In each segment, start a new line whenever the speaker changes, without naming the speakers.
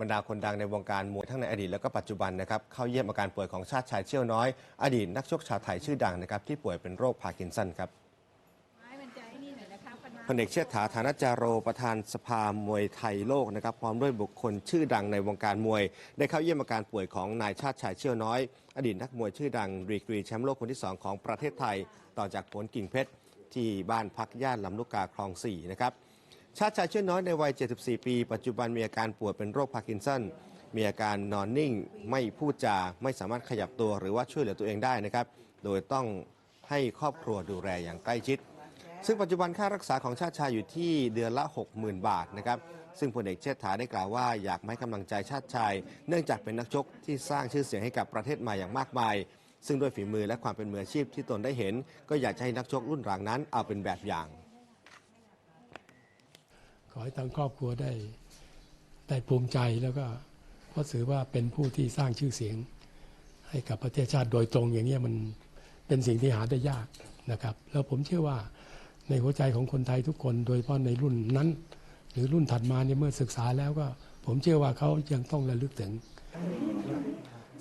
บรรดาคนดังในวงการมวยทั้งในอดีตและก็ปัจจุบันนะครับเข้าเยี่ยมอาการป่วยของชาติชายเชี่ยวน้อย อดีตนักชกชาวไทยชื่อดังนะครับที่ป่วยเป็นโรคพาร์กินสันครับพลเอกเชษฐาฐานจาโรประธานสภามวยไทยโลกนะครับพร้อมด้วยบุคคลชื่อดังในวงการมวย ได้เข้าเยี่ยมอาการป่วยของนายชาติชายเชี่ยวน้อย อดีตนักมวยชื่อดังดีกรีแชมป์โลกคนที่ 2 ของประเทศไทย ต่อจากผลกิ่งเพชรที่บ้านพักย่านลำลูกกาคลอง4นะครับ ชาติชายเชี่ยวน้อยในวัย 74 ปี ปัจจุบันมีอาการป่วยเป็นโรคพาร์กินสัน มีอาการนอนนิ่ง ไม่พูดจา ไม่สามารถขยับตัวหรือว่าช่วยเหลือตัวเองได้นะครับ โดยต้องให้ครอบครัวดูแลอย่างใกล้ชิด ซึ่งปัจจุบันค่ารักษาของชาติชายอยู่ที่เดือนละ 60,000 บาทนะครับ ซึ่งพลเอกเชษฐาได้กล่าวว่าอยากมาให้กำลังใจชาติชาย เนื่องจากเป็นนักชกที่สร้างชื่อเสียงให้กับประเทศมาอย่างมากมาย ซึ่งด้วยฝีมือและความเป็นมืออาชีพที่ตนได้เห็น ก็อยากจะให้นักชกรุ่นหลังนั้นเอาเป็นแบบอย่าง
ขอให้ทางครอบครัวได้ได้ภูมิใจแล้วก็เพราะถือว่าเป็นผู้ที่สร้างชื่อเสียง ให้กับประเทศชาติโดยตรงอย่างนี้มันเป็นสิ่งที่หาได้ยากนะครับ แล้วผมเชื่อว่าในหัวใจของคนไทยทุกคน โดยเฉพาะในรุ่นนั้น หรือรุ่นถัดมาเนี่ยเมื่อศึกษาแล้วก็ผมเชื่อว่าเขายังต้องระลึกถึง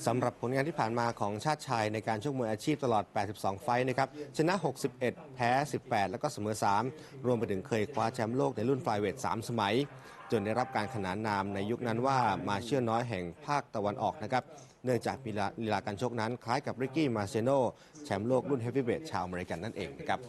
สำหรับผลงานที่ผ่านมาของชาติชายในการชกมวยอาชีพตลอด 82 ไฟต์นะครับ ชนะ 61 แพ้ 18 แล้วก็เสมอ 3 รวมไปถึงเคยคว้าแชมป์โลกในรุ่นไฟเวท 3 สมัย จนได้รับการขนานนามในยุคนั้นว่ามาเชื่อน้อยแห่งภาคตะวันออกนะครับ เนื่องจากลีลาลีลาการชกนั้นคล้ายกับริกกี้มาเซโนแชมป์โลกรุ่นเฮฟวีเวทชาวอเมริกันนั่นเองนะครับ